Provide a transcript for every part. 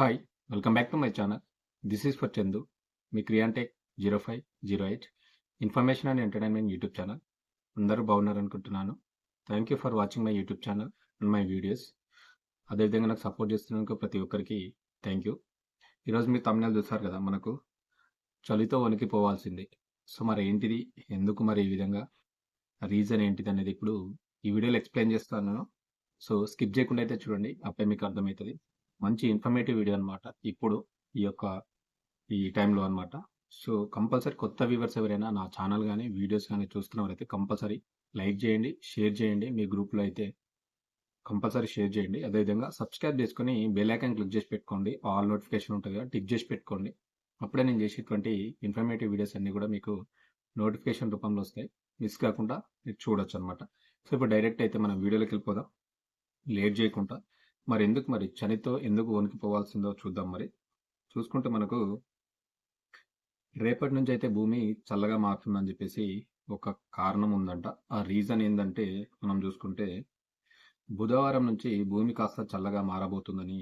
Hi welcome back to my channel this is for Chandu me Kriyantech zero five zero eight information and entertainment YouTube channel అందరూ బాగున్నారు అనుకుంటున్నాను thank you for watching my YouTube channel and my videos అదేవిధంగా నాకు support చేస్తున్నందుకు ప్రతి ఒక్కరికి thank you ఈరోజు మీరు తమిళనాడు చూస్తారు కదా మనకు? చలితో వణికిపోవాల్సింది. సో మరి ఏంటిది? ఎందుకు మరి ఈ విధంగా? రీజన్ ఏంటిది అనేది ఇప్పుడు ఈ వీడియోలో ఎక్స్ప్లెయిన్ చేస్తాను. సో స్కిప్ చేయకుండా అయితే చూడండి అప్పుడే మీకు అర్థమవుతుంది. మంచి ఇన్ఫర్మేటివ్ వీడియో అనమాట ఇప్పుడు ఈ యొక్క ఈ టైంలో అనమాట సో కంపల్సరీ కొత్త వ్యూవర్స్ ఎవరైనా నా ఛానల్ కానీ వీడియోస్ కానీ చూస్తున్నవారైతే కంపల్సరీ లైక్ చేయండి షేర్ చేయండి. మీ గ్రూప్లో అయితే కంపల్సరీ షేర్ చేయండి. అదేవిధంగా సబ్స్క్రైబ్ చేసుకొని బెల్ ఐకాన్ క్లిక్ చేసి పెట్టుకోండి. ఆల్ నోటిఫికేషన్ ఉంటుంది కదా టిక్ చేసి పెట్టుకోండి. అప్పుడే నేను చేసేటువంటి ఇన్ఫర్మేటివ్ వీడియోస్ అన్నీ కూడా మీకు నోటిఫికేషన్ రూపంలో వస్తాయి. మిస్ కాకుండా మీరు చూడొచ్చు అనమాట సో ఇప్పుడు డైరెక్ట్ అయితే మనం వీడియోలోకి వెళ్ళిపోదాం. లేట్ చేయకుండా మరి ఎందుకు మరి? చనితో ఎందుకు వణికిపోవాల్సిందో చూద్దాం మరి. చూసుకుంటే మనకు రేపటి నుంచి అయితే భూమి చల్లగా మారుతుందని చెప్పేసి ఒక కారణం ఉందంట. ఆ రీజన్ ఏంటంటే మనం చూసుకుంటే బుధవారం నుంచి భూమి కాస్త చల్లగా మారబోతుందని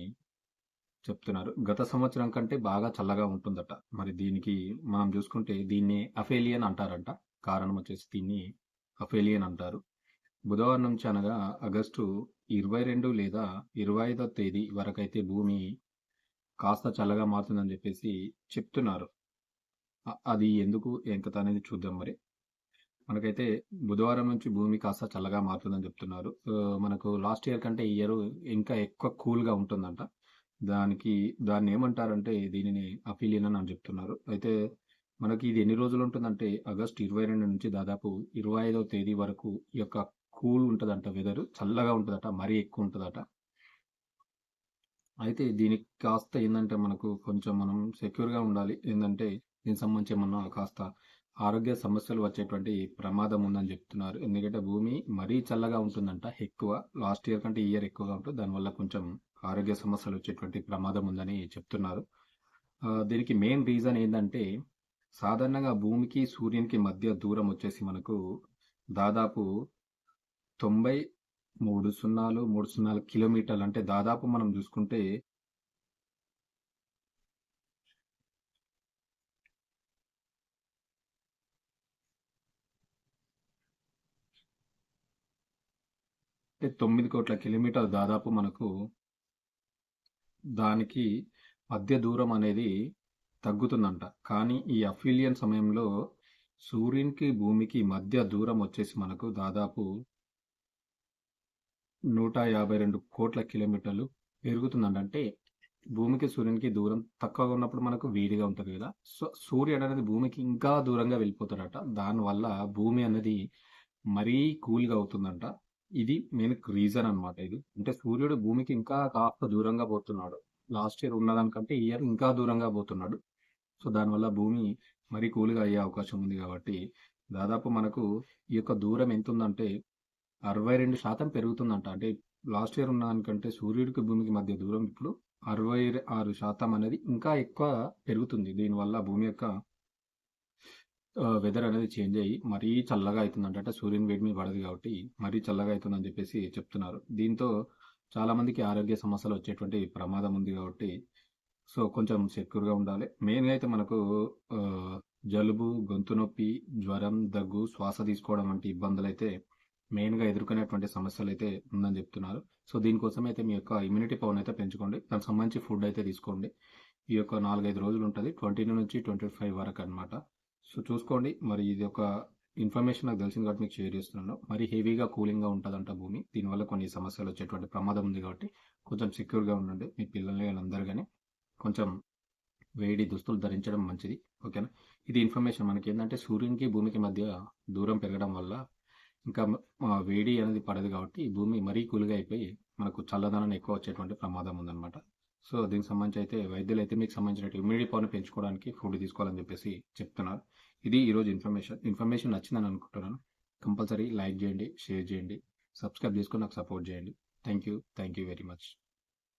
చెప్తున్నారు. గత సంవత్సరం కంటే బాగా చల్లగా ఉంటుందట. మరి దీనికి మనం చూసుకుంటే దీన్ని అఫేలియన్ అంటారంట. కారణం వచ్చేసి దీన్ని అఫేలియన్ అంటారు. బుధవారం నుంచి అనగా ఆగస్టు ఇరవై రెండు లేదా ఇరవై ఐదో తేదీ వరకైతే భూమి కాస్త చల్లగా మారుతుందని చెప్పేసి చెప్తున్నారు. అది ఎందుకు ఎంత అనేది చూద్దాం మరి. మనకైతే బుధవారం నుంచి భూమి కాస్త చల్లగా మారుతుందని చెప్తున్నారు. మనకు లాస్ట్ ఇయర్ కంటే ఈ ఇయర్ ఇంకా ఎక్కువ కూల్గా ఉంటుందంట. దానికి దాన్ని ఏమంటారంటే దీనిని అఫీలియన్ అని చెప్తున్నారు. అయితే మనకి ఇది ఎన్ని రోజులు ఉంటుందంటే ఆగస్ట్ ఇరవై రెండు నుంచి దాదాపు ఇరవై ఐదవ తేదీ వరకు ఈ యొక్క కూల్ ఉంటుందంట వెదర్ చల్లగా ఉంటుందట మరీ ఎక్కువ ఉంటుందట. అయితే దీనికి కాస్త ఏంటంటే మనకు కొంచెం మనం సెక్యూర్గా ఉండాలి. ఏంటంటే దీనికి సంబంధించి ఏమన్నా కాస్త ఆరోగ్య సమస్యలు వచ్చేటువంటి ప్రమాదం ఉందని చెప్తున్నారు. ఎందుకంటే భూమి మరీ చల్లగా ఉంటుందంట ఎక్కువ. లాస్ట్ ఇయర్ కంటే ఈ ఇయర్ ఎక్కువగా ఉంటుంది. దానివల్ల కొంచెం ఆరోగ్య సమస్యలు వచ్చేటువంటి ప్రమాదం ఉందని చెప్తున్నారు. దీనికి మెయిన్ రీజన్ ఏంటంటే సాధారణంగా భూమికి సూర్యునికి మధ్య దూరం వచ్చేసి మనకు దాదాపు తొంభై మూడు సున్నాలు మూడు సున్నాలు కిలోమీటర్లు అంటే దాదాపు మనం చూసుకుంటే అంటే తొమ్మిది కోట్ల కిలోమీటర్లు దాదాపు మనకు దానికి మధ్య దూరం అనేది తగ్గుతుందంట. కానీ ఈ అఫిలియన్ సమయంలో సూర్యునికి భూమికి మధ్య దూరం వచ్చేసి మనకు దాదాపు నూట యాభై రెండు కోట్ల కిలోమీటర్లు పెరుగుతుందండి అంటే భూమికి సూర్యునికి దూరం తక్కువగా ఉన్నప్పుడు మనకు వేడిగా ఉంటుంది కదా. సో సూర్యుడు అనేది భూమికి ఇంకా దూరంగా వెళ్ళిపోతాడట. దానివల్ల భూమి అనేది మరీ కూల్గా అవుతుందంట. ఇది మెయిన్ రీజన్ అనమాట ఇది. అంటే సూర్యుడు భూమికి ఇంకా కాస్త దూరంగా పోతున్నాడు. లాస్ట్ ఇయర్ ఉన్నదానికంటే ఈ ఇయర్ ఇంకా దూరంగా పోతున్నాడు. సో దానివల్ల భూమి మరీ కూల్గా అయ్యే అవకాశం ఉంది కాబట్టి దాదాపు మనకు ఈ యొక్క దూరం ఎంత ఉందంటే అరవై రెండు శాతం పెరుగుతుందంట. అంటే లాస్ట్ ఇయర్ ఉన్న దానికంటే సూర్యుడికి భూమికి మధ్య దూరం ఇప్పుడు అరవై ఆరు శాతం అనేది ఇంకా ఎక్కువ పెరుగుతుంది. దీనివల్ల భూమి యొక్క వెదర్ అనేది చేంజ్ అయ్యి మరీ చల్లగా అవుతుందంట. అంటే సూర్యుని వేడి మీద పడదు కాబట్టి మరీ చల్లగా అవుతుందని చెప్పేసి చెప్తున్నారు. దీంతో చాలామందికి ఆరోగ్య సమస్యలు వచ్చేటువంటి ప్రమాదం ఉంది కాబట్టి సో కొంచెం సెక్యూర్గా ఉండాలి. మెయిన్గా అయితే మనకు జలుబు గొంతు నొప్పి జ్వరం దగ్గు శ్వాస తీసుకోవడం వంటి ఇబ్బందులు అయితే మెయిన్గా ఎదుర్కొనేటువంటి సమస్యలు అయితే ఉందని చెప్తున్నారు. సో దీనికోసం అయితే మీ యొక్క ఇమ్యూనిటీ పవర్ అయితే పెంచుకోండి. దానికి సంబంధించి ఫుడ్ అయితే తీసుకోండి. ఈ యొక్క నాలుగైదు రోజులు ఉంటుంది ట్వంటీ నుంచి ట్వంటీ ఫైవ్ వరకు అనమాట సో చూసుకోండి. మరి ఇది ఒక ఇన్ఫర్మేషన్ నాకు తెలిసింది కాబట్టి మీకు షేర్ చేస్తున్నాను. మరి హెవీగా కూలింగ్గా ఉంటుందంట భూమి. దీనివల్ల కొన్ని సమస్యలు వచ్చేటువంటి ప్రమాదం ఉంది కాబట్టి కొంచెం సెక్యూర్గా ఉండండి. మీ పిల్లల్ని వాళ్ళందరూ కానీ కొంచెం వేడి దుస్తులు ధరించడం మంచిది. ఓకేనా? ఇది ఇన్ఫర్మేషన్. మనకి ఏంటంటే సూర్యునికి భూమికి మధ్య దూరం పెరగడం వల్ల ఇంకా వేడి అనేది పడదు కాబట్టి భూమి మరీ కూల్గా అయిపోయి మనకు చల్లదనాన్ని ఎక్కువ వచ్చేటువంటి ప్రమాదం ఉందన్నమాట. సో దీనికి సంబంధించి అయితే వైద్యులు అయితే మీకు సంబంధించిన ఇమ్యూనిటీ పవర్ని పెంచుకోవడానికి ఫుడ్ తీసుకోవాలని చెప్పేసి చెప్తున్నారు. ఇది ఈరోజు ఇన్ఫర్మేషన్. ఇన్ఫర్మేషన్ నచ్చిందని అనుకుంటున్నాను. కంపల్సరీ లైక్ చేయండి షేర్ చేయండి సబ్స్క్రైబ్ చేసుకొని నాకు సపోర్ట్ చేయండి. Thank you. Thank you very much.